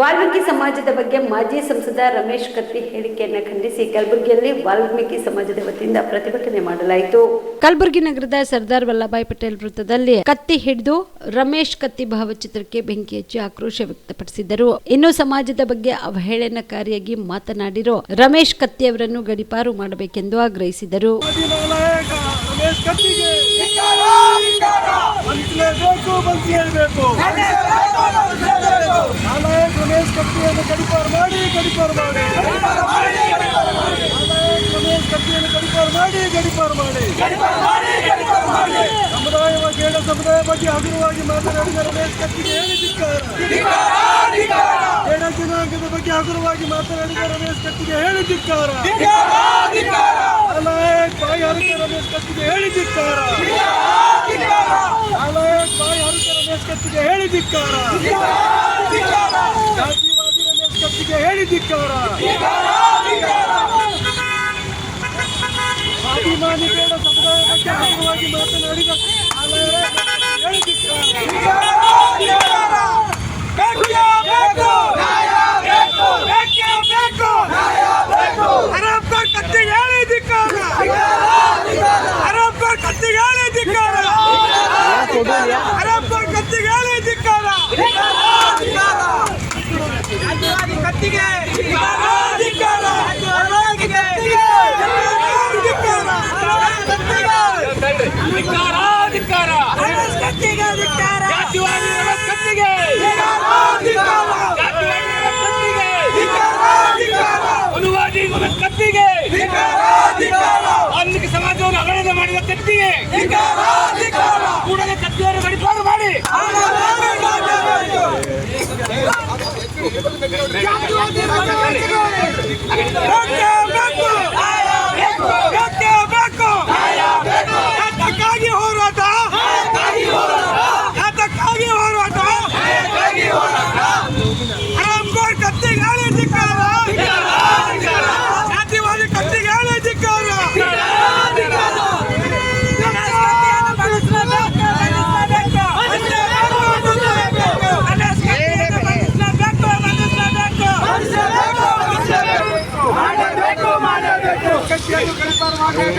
ವಾಲ್ಮೀಕಿ ಸಮಾಜದ ಬಗ್ಗೆ ಮಾಜಿ ಸಂಸದ ರಮೇಶ್ ಕತ್ತಿ ಹೇಳಿಕೆಯನ್ನು ಖಂಡಿಸಿ ಕಲಬುರಗಿಯಲ್ಲಿ ವಾಲ್ಮೀಕಿ ಸಮಾಜದ ವತಿಯಿಂದ ಪ್ರತಿಭಟನೆ ಮಾಡಲಾಯಿತು. ಕಲಬುರಗಿ ನಗರದ ಸರ್ದಾರ್ ವಲ್ಲಭಾಯ್ ಪಟೇಲ್ ವೃತ್ತದಲ್ಲಿ ಕತ್ತಿ ಹಿಡಿದು ರಮೇಶ್ ಕತ್ತಿ ಭಾವಚಿತ್ರಕ್ಕೆ ಬೆಂಕಿ ಹಚ್ಚಿ ಆಕ್ರೋಶ ವ್ಯಕ್ತಪಡಿಸಿದರು. ಇನ್ನು ಸಮಾಜದ ಬಗ್ಗೆ ಅವಹೇಳನಕಾರಿಯಾಗಿ ಮಾತನಾಡಿರೋ ರಮೇಶ್ ಕತ್ತಿ ಅವರನ್ನು ಗಡಿಪಾರು ಮಾಡಬೇಕೆಂದು ಆಗ್ರಹಿಸಿದರು. ರಮೇಶ್ ಕತ್ತಿಗೆ ಕಡಿಪಾರು ಮಾಡಿ ಗಡಿಪಾರು ಮಾಡಿ. ನಾಯಕ ರಮೇಶ್ ಕತ್ತಿಯನ್ನು ಗಡಿಪಾರು ಮಾಡಿ ಗಡಿಪಾರು ಮಾಡಿ. ಸಮುದಾಯವಾಗಿ ಗೇಡ ಸಮುದಾಯ ಬಗ್ಗೆ ಹಗುರವಾಗಿ ಮಾತನಾಡಿದ ರಮೇಶ್ ಕತ್ತಿಗೆ ಹೇಳಿದಿಕ್ಕಾರ ಗೇಡ ಜನಾಂಗದ ಬಗ್ಗೆ ಹಗುರವಾಗಿ ಮಾತನಾಡಿದ ರಮೇಶ್ ಕತ್ತಿಗೆ ಹೇಳಿ ಧಿಕ್ಕಾರ. ನಾಯಕ್ ಬಾಯಿ ಹರಕೆ ರಮೇಶ್ ಕತ್ತಿಗೆ ಹೇಳಿದಿಕ್ಕಾರ ನಾಯಕ್ ಬಾಯಿ ಹರಕೆ ರಮೇಶ್ ಕತ್ತಿಗೆ ಹೇಳಿದ್ದಿಕ್ಕಾರ ಜಾತಿವಾದಿ ರಮೇಶ್ ಕತ್ತಿಗೆ ಹೇಳಿದ್ದಿಕ್ಕಾರ ಸ್ವಾಭಿಮಾನಿ ಬೇಡ ಸಮುದಾಯ ಬಗ್ಗೆ ಹಗುರವಾಗಿ ಮಾತನಾಡಿದ ನಾಲಾಯಕ್ ಹೇಳಿದ್ದಿಕ್ಕಾರ ರಮೇಶ್ ಕತ್ತಿಗೆ. ವಾಲ್ಮೀಕಿ ಸಮಾಜವನ್ನು ಅವಹೇಳನ ಮಾಡಿದ ಕತ್ತಿಗೆ ಕೂಡಲೇ ಕತ್ತಿಯನ್ನು ಗಡಿಪಾರು ಮಾಡಿ ಯಾತಕ್ಕಾಗಿ ಹೋರಾಟ ಯಾತಕ್ಕಾಗಿ ಹೋರಾಟ ಹರಾಮ್ಖೋರ್ ಕತ್ತಿಗೆ ಹೇಳಿ ಧಿಕ್ಕಾರ ಜಾತಿವಾದಿ ಕತ್ತಿಗೆ ಹೇಳಿ ಧಿಕ್ಕಾರ ಕತ್ತಿಯನ್ನು ಗಡಿಪಾರು ಮಾಡಬೇಕು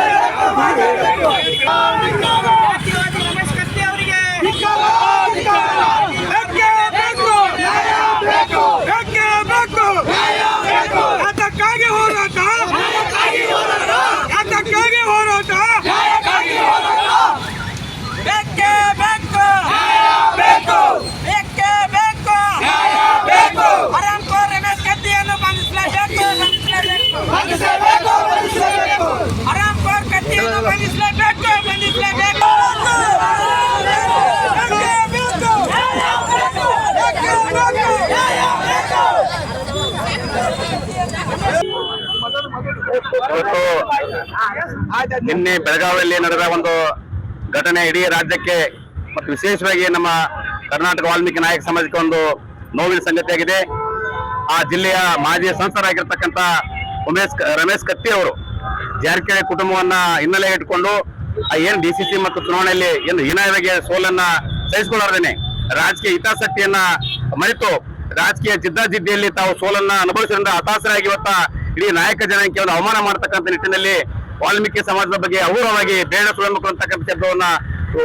ಮಾಡಬೇಕು ರಮೇಶ್ ಕತ್ತಿ ಅವರಿಗೆ ಬೇಕೇ ಬೇಕು ಬೇಕೇ ಬೇಕು ಯಾತಕ್ಕಾಗಿ ಹೋರಾಟ ಯಾತಕ್ಕಾಗಿ ಹೋರಾಟ ಬೇಕೇ ಬೇಕು ಬೇಕೇ ಬೇಕು ಹರಾಮ್ಖೋರ್ ರಮೇಶ್ ಕತ್ತಿಯನ್ನು ಬಂಧಿಸಲೇಬೇಕು ಬಂಧಿಸಲೇಬೇಕು ಹರಾಮ್ಖೋರ್ ಕತ್ತಿಯನ್ನು ಬಂಧಿಸಲೇಬೇಕು ಬಂಧಿಸಲೇಬೇಕು ಬೇಕೇ ಬೇಕು ಬೇಕೇ ಬೇಕು ಇವತ್ತು ನಿನ್ನೆ ಬೆಳಗಾವಿಯಲ್ಲಿ ನಡೆದ ಒಂದು ಘಟನೆ ಇಡೀ ರಾಜ್ಯಕ್ಕೆ ಮತ್ತು ವಿಶೇಷವಾಗಿ ನಮ್ಮ ಕರ್ನಾಟಕ ವಾಲ್ಮೀಕಿ ನಾಯಕ ಸಮಾಜಕ್ಕೆ ಒಂದು ನೋವಿನ ಸಂಗತಿಯಾಗಿದೆ. ಆ ಜಿಲ್ಲೆಯ ಮಾಜಿ ಸಂಸದರಾಗಿರ್ತಕ್ಕಂಥ ಉಮೇಶ್ ರಮೇಶ್ ಕತ್ತಿ ಅವರು ಜಾರಕಿಹೊಳಿ ಕುಟುಂಬವನ್ನ ಹಿನ್ನೆಲೆ ಇಟ್ಕೊಂಡು ಏನ್ ಡಿ ಸಿ ಸಿ ಮತ್ತು ಚುನಾವಣೆಯಲ್ಲಿ ಏನು ಹೀನಾಯವಾಗಿ ಸೋಲನ್ನ ಸಹಿಸಿಕೊಳ್ಳಾರ್ದೇನೆ ರಾಜಕೀಯ ಹಿತಾಸಕ್ತಿಯನ್ನ ಮರೆತು ರಾಜಕೀಯ ಜಿದ್ದಾಜಿದ್ದಿಯಲ್ಲಿ ತಾವು ಸೋಲನ್ನ ಅನುಭವಿಸಿದ್ರಿಂದ ಹತಾಶರಾಗಿ ಇವತ್ತ ಇಡೀ ನಾಯಕ ಜನಾಂಗಕ್ಕೆ ಒಂದು ಅವಮಾನ ಮಾಡತಕ್ಕಂಥ ನಿಟ್ಟಿನಲ್ಲಿ ವಾಲ್ಮೀಕಿ ಸಮಾಜದ ಬಗ್ಗೆ ಅಹೂರವಾಗಿ ಬೇಡ ಸುಳಮುಖ ಅಂತಕ್ಕಂಥ ಶಬ್ದವನ್ನ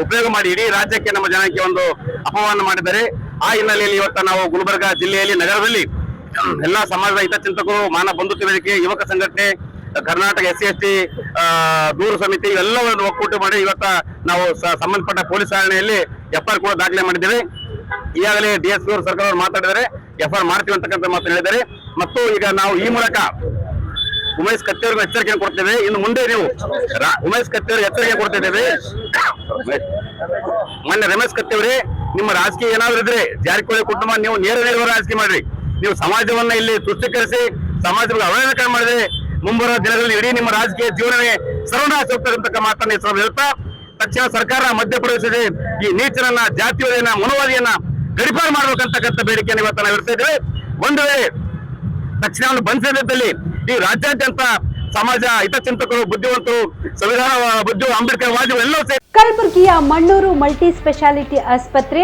ಉಪಯೋಗ ಮಾಡಿ ಇಡೀ ರಾಜ್ಯಕ್ಕೆ ನಮ್ಮ ಜನಾಂಗಕ್ಕೆ ಒಂದು ಅಪಮಾನ ಮಾಡಿದ್ದಾರೆ. ಆ ಹಿನ್ನೆಲೆಯಲ್ಲಿ ಇವತ್ತ ನಾವು ಗುಲ್ಬರ್ಗ ಜಿಲ್ಲೆಯಲ್ಲಿ, ನಗರದಲ್ಲಿ ಎಲ್ಲಾ ಸಮಾಜದ ಹಿತಚಿಂತಕರು, ಮಾನ ಬಂಧುತ್ವ ವೇದಿಕೆ ಯುವಕ ಸಂಘಟನೆ, Karnataka S C S T ದೂರು ಸಮಿತಿ ಇವೆಲ್ಲವನ್ನು ಒಕ್ಕೂಟ ಮಾಡಿ ಇವತ್ತ ನಾವು ಸಂಬಂಧಪಟ್ಟ ಪೊಲೀಸ್ ಠಾಣೆಯಲ್ಲಿ ಎಫ್ ಕೂಡ ದಾಖಲೆ ಮಾಡಿದ್ದೇವೆ. ಈಗಾಗಲೇ ಡಿ ಎಸ್ ಸರ್ಕಾರ ಮಾತಾಡಿದರೆ ಎಫ್ ಆರ್ ಮಾಡ್ತೀವಿ ಅಂತಕ್ಕಂಥ ಮಾತು ಹೇಳಿದ್ದಾರೆ. ಮತ್ತು ಈಗ ನಾವು ಈ ಮೂಲಕ ಉಮೇಶ್ ಕತ್ತಿ ಅವ್ರಿಗೆ ಎಚ್ಚರಿಕೆ ಕೊಡ್ತೇವೆ. ಇನ್ನು ಮುಂದೆ ನೀವು ಉಮೇಶ್ ಕತ್ತಿ ಅವ್ರಿಗೆ ಎಚ್ಚರಿಕೆ ಕೊಡ್ತಿದ್ದೇವೆ. ಮೊನ್ನೆ ರಮೇಶ್ ಕತ್ತಿ ಅವರೇ ನಿಮ್ಮ ರಾಜಕೀಯ ಏನಾದ್ರು ಇದ್ರೆ ಜಾರಕಿಹೊಳಿ ಕುಟುಂಬ, ನೀವು ನೇರ ನೇರ ರಾಜಕೀಯ ಮಾಡ್ರಿ. ನೀವು ಸಮಾಜವನ್ನ ಇಲ್ಲಿ ತುಷ್ಟೀಕರಿಸಿ ಸಮಾಜಕ್ಕೆ ಅವಹೇಳನ ಮಾಡಿದ್ರೆ ಮುಂಬರುವ ದಿನಗಳಲ್ಲಿ ಇಡೀ ನಿಮ್ಮ ರಾಜಕೀಯ ಜೀವನವೇ ಸರ್ವನಾಶ ಅಂತಕ್ಕ ಮಾತನ್ನ ಹೆಸರು ಹೇಳ್ತಾ, ತಕ್ಷಣ ಸರ್ಕಾರ ಮಧ್ಯಪ್ರವೇಶಿಸಿ ಈ ನೀಚನನ್ನ, ಜಾತಿವಾದಿಯನ್ನ, ಮನೋವಾದಿಯನ್ನ ಗಡಿಪಾರು ಮಾಡ್ಬೇಕಂತಕ್ಕಂಥ ಬೇಡಿಕೆಯನ್ನು ಇವತ್ತು ನಾವು ಇರ್ತಾ ಇದ್ದೇವೆ. ಒಂದು ವೇಳೆ ತಕ್ಷಣವನ್ನು ಸಂದರ್ಭದಲ್ಲಿ ಈ ರಾಜ್ಯಾದ್ಯಂತ ಸಮಾಜ ಹಿತಚಿಂತಕರು, ಬುದ್ಧಿವಂತರು, ಸಂವಿಧಾನ ಬುದ್ಧಿ ಅಂಬೇಡ್ಕರ್ ವಾದಿಗಳು ಎಲ್ಲರೂ ಕಲಬುರಗಿಯ ಮಣ್ಣೂರು ಮಲ್ಟಿ ಸ್ಪೆಷಾಲಿಟಿ ಆಸ್ಪತ್ರೆ